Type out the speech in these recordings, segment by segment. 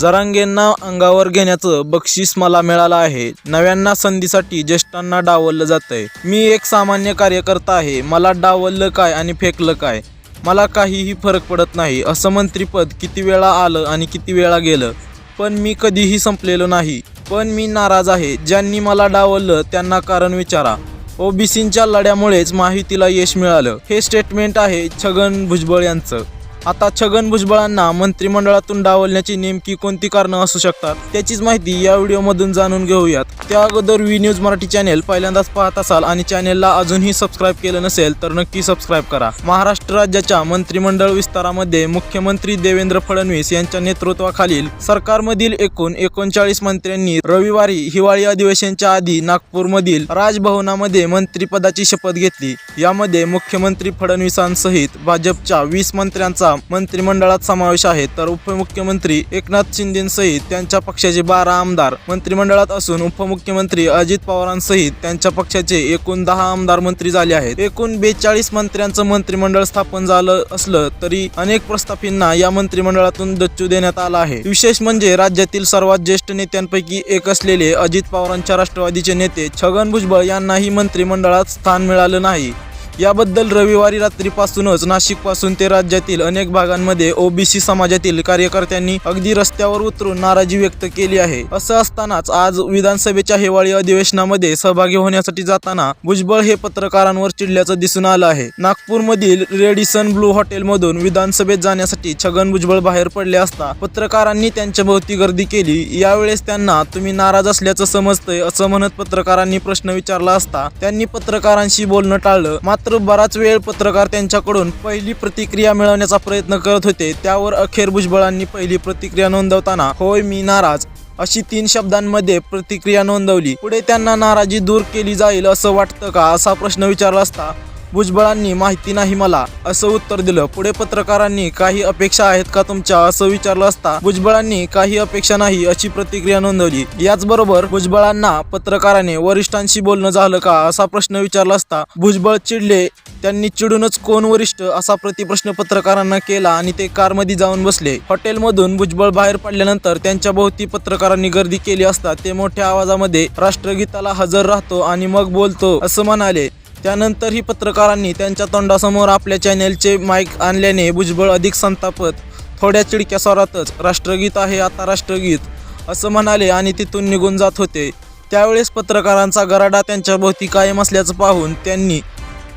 जरांगेंना अंगावर घेण्याचं बक्षीस मला मिळालं आहे. नव्यांना संधीसाठी ज्येष्ठांना डावललं जातंय. मी एक सामान्य कार्यकर्ता आहे. मला डावललं काय आणि फेकलं काय? मला काहीही फरक पडत नाही. असं मंत्रीपद किती वेळा आलं आणि किती वेळा गेलं? पण मी कधीही संपलेलो नाही. पण मी नाराज आहे. ज्यांनी मला डावललं त्यांना कारण विचारा. ओबीसींच्या लढ्यामुळेच माहितीला यश मिळालं. हे स्टेटमेंट आहे छगन भुजबळ यांचं. आता छगन भुजबळांना मंत्रिमंडळातून डावलण्याची नेमकी कोणती कारणं असू शकतात त्याचीच माहिती या व्हिडिओमधून जाणून घेऊयात. त्या अगोदर व्ही न्यूज मराठी चॅनेल पहिल्यांदाच पाहत असाल आणि चॅनेलला अजूनही सबस्क्राईब केलं नसेल तर नक्की सबस्क्राईब करा. महाराष्ट्र राज्याच्या मंत्रिमंडळ विस्तारामध्ये मुख्यमंत्री देवेंद्र फडणवीस यांच्या नेतृत्वाखालील सरकारमधील एकूण एकोणचाळीस मंत्र्यांनी रविवारी हिवाळी अधिवेशनच्या आधी नागपूरमधील राजभवनामध्ये मंत्रिपदाची शपथ घेतली. यामध्ये मुख्यमंत्री फडणवीसांसहित भाजपच्या वीस मंत्र्यांचा मंत्रिमंडळात समावेश आहे. तर उपमुख्यमंत्री एकनाथ शिंदेसहित त्यांच्या पक्षाचे बारा आमदार मंत्रिमंडळात असून उपमुख्यमंत्री अजित पवारांसहित त्यांच्या पक्षाचे एकूण दहा आमदार मंत्री झाले आहेत. एकूण बेचाळीस मंत्र्यांचं मंत्रिमंडळ स्थापन झालं असलं तरी अनेक प्रस्थापींना या मंत्रिमंडळातून दच्चू देण्यात आला आहे. विशेष म्हणजे राज्यातील सर्वात ज्येष्ठ नेत्यांपैकी एक असलेले अजित पवारांच्या राष्ट्रवादीचे नेते छगन भुजबळ यांनाही मंत्रिमंडळात स्थान मिळालं नाही. याबद्दल रविवारी रात्रीपासूनच नाशिकपासून ते राज्यातील अनेक भागांमध्ये ओबीसी समाजातील कार्यकर्त्यांनी अगदी रस्त्यावर उतरून नाराजी व्यक्त केली आहे. असं असतानाच आज विधानसभेच्या हिवाळी अधिवेशनामध्ये सहभागी होण्यासाठी जाताना भुजबळ हे पत्रकारांवर चिडल्याचं दिसून आलं आहे. नागपूरमधील रेडिसन ब्लू हॉटेलमधून विधानसभेत जाण्यासाठी छगन भुजबळ बाहेर पडले असता पत्रकारांनी त्यांच्या भोवती गर्दी केली. यावेळेस त्यांना तुम्ही नाराज असल्याचं समजतंय असं म्हणत पत्रकारांनी प्रश्न विचारला असता. त्यांनी पत्रकारांशी बोलणं टाळलं. मात्र मात्र बराच वेळ पत्रकार त्यांच्याकडून पहिली प्रतिक्रिया मिळवण्याचा प्रयत्न करत होते. त्यावर अखेर भुजबळांनी पहिली प्रतिक्रिया नोंदवताना होय मी नाराज. अशी तीन शब्दांमध्ये प्रतिक्रिया नोंदवली. पुढे त्यांना नाराजी दूर केली जाईल असं वाटतं का? असा प्रश्न विचारला असता भुजबळांनी माहिती नाही मला असं उत्तर दिलं. पुढे पत्रकारांनी काही अपेक्षा आहेत का तुमच्या असं विचारलं असता भुजबळांनी काही अपेक्षा नाही अशी प्रतिक्रिया नोंदवली. याचबरोबर भुजबळांना पत्रकाराने वरिष्ठांशी बोलणं झालं का असा प्रश्न विचारला असता भुजबळ चिडले. त्यांनी चिडूनच कोण वरिष्ठ असा प्रतिप्रश्न पत्रकारांना केला आणि ते कारमध्ये जाऊन बसले. हॉटेलमधून भुजबळ बाहेर पडल्यानंतर त्यांच्या भोवती पत्रकारांनी गर्दी केली असता ते मोठ्या आवाजामध्ये राष्ट्रगीताला हजर राहतो आणि मग बोलतो असं म्हणाले. त्यानंतरही पत्रकारांनी त्यांच्या तोंडासमोर आपल्या चॅनेलचे माईक आणल्याने भुजबळ अधिक संतापत थोड्या चिडक्या स्वरातच राष्ट्रगीत आहे आता राष्ट्रगीत असं म्हणाले आणि तिथून निघून जात होते. त्यावेळेस पत्रकारांचा गराडा त्यांच्या भोवती कायम असल्याचं पाहून त्यांनी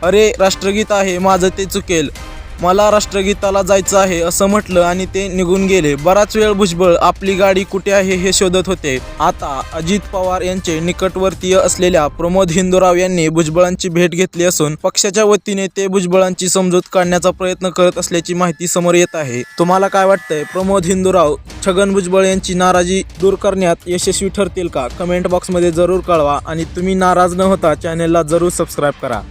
अरे राष्ट्रगीत आहे माझं ते चुकेल मला राष्ट्रगीताला जायचं आहे असं म्हटलं आणि ते निघून गेले. बराच वेळ भुजबळ आपली गाडी कुठे आहे हे शोधत होते. आता अजित पवार यांचे निकटवर्तीय असलेल्या प्रमोद हिंदूराव यांनी भुजबळांची भेट घेतली असून पक्षाच्या वतीने ते भुजबळांची समजूत काढण्याचा प्रयत्न करत असल्याची माहिती समोर येत आहे. तुम्हाला काय वाटतंय? प्रमोद हिंदूराव छगन भुजबळ यांची नाराजी दूर करण्यात यशस्वी ठरतील का? कमेंट बॉक्समध्ये जरूर कळवा आणि तुम्ही नाराज न होता चॅनेलला जरूर सबस्क्राईब करा.